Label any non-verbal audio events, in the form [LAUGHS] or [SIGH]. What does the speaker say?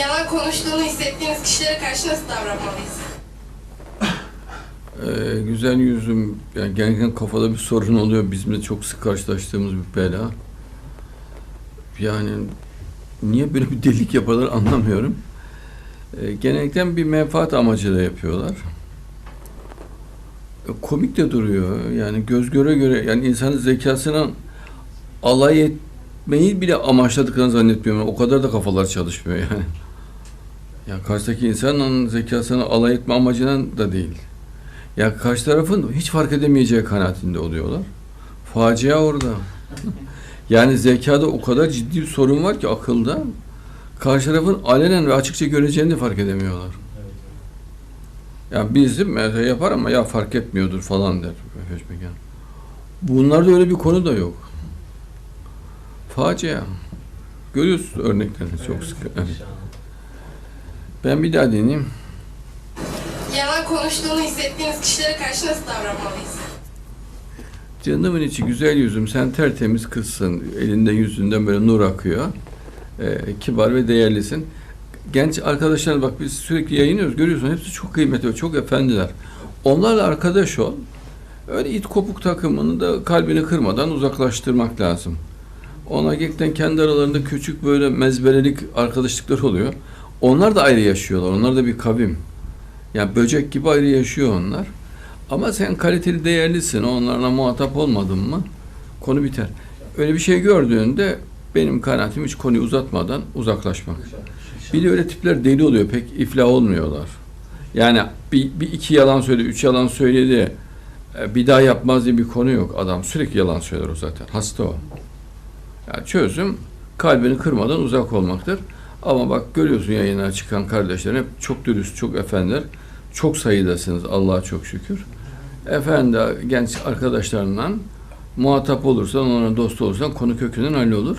Yalan konuştuğunu hissettiğiniz kişilere karşı nasıl davranmalıyız? Ee, güzel yüzüm, yani genellikle kafada bir sorun oluyor. Bizim de çok sık karşılaştığımız bir bela. Yani niye böyle bir delik yaparlar anlamıyorum. Ee, genellikle bir menfaat amacıyla yapıyorlar. Ee, komik de duruyor. Yani göz göre göre, yani insanın zekasına alay etmeyi bile amaçladıklarını zannetmiyorum. O kadar da kafalar çalışmıyor yani. Ya karşıdaki insanın zekasını alay etme amacından da değil. Ya karşı tarafın hiç fark edemeyeceği kanaatinde oluyorlar. Facia orada. [LAUGHS] yani zekada o kadar ciddi bir sorun var ki akılda. Karşı tarafın alenen ve açıkça göreceğini de fark edemiyorlar. Yani bizim mesela yapar ama ya fark etmiyordur falan der. Bunlarda öyle bir konu da yok. Facia. Görüyorsunuz örneklerini çok sık. Evet. Ben bir daha deneyeyim. Yalan konuştuğunu hissettiğiniz kişilere karşı nasıl davranmalıyız? Canımın içi güzel yüzüm, sen tertemiz kızsın. Elinden yüzünden böyle nur akıyor. Ee, kibar ve değerlisin. Genç arkadaşlar bak biz sürekli yayınlıyoruz. Görüyorsun hepsi çok kıymetli, çok efendiler. Onlarla arkadaş ol. Öyle it kopuk takımını da kalbini kırmadan uzaklaştırmak lazım. Ona gerçekten kendi aralarında küçük böyle mezbelelik arkadaşlıklar oluyor. Onlar da ayrı yaşıyorlar. Onlar da bir kavim. Yani böcek gibi ayrı yaşıyor onlar. Ama sen kaliteli değerlisin. Onlarla muhatap olmadın mı konu biter. Öyle bir şey gördüğünde benim kanaatim hiç konuyu uzatmadan uzaklaşmak. Bir de öyle tipler deli oluyor. Pek iflah olmuyorlar. Yani bir, bir iki yalan söyledi, üç yalan söyledi. e, Bir daha yapmaz diye bir konu yok. Adam sürekli yalan söyler o zaten. Hasta o. Yani çözüm kalbini kırmadan uzak olmaktır. Ama bak görüyorsun yayına çıkan kardeşler hep çok dürüst, çok efendiler. Çok sayıdasınız Allah'a çok şükür. Efendi genç arkadaşlarından muhatap olursan, onlara dost olursan konu kökünden hallolur.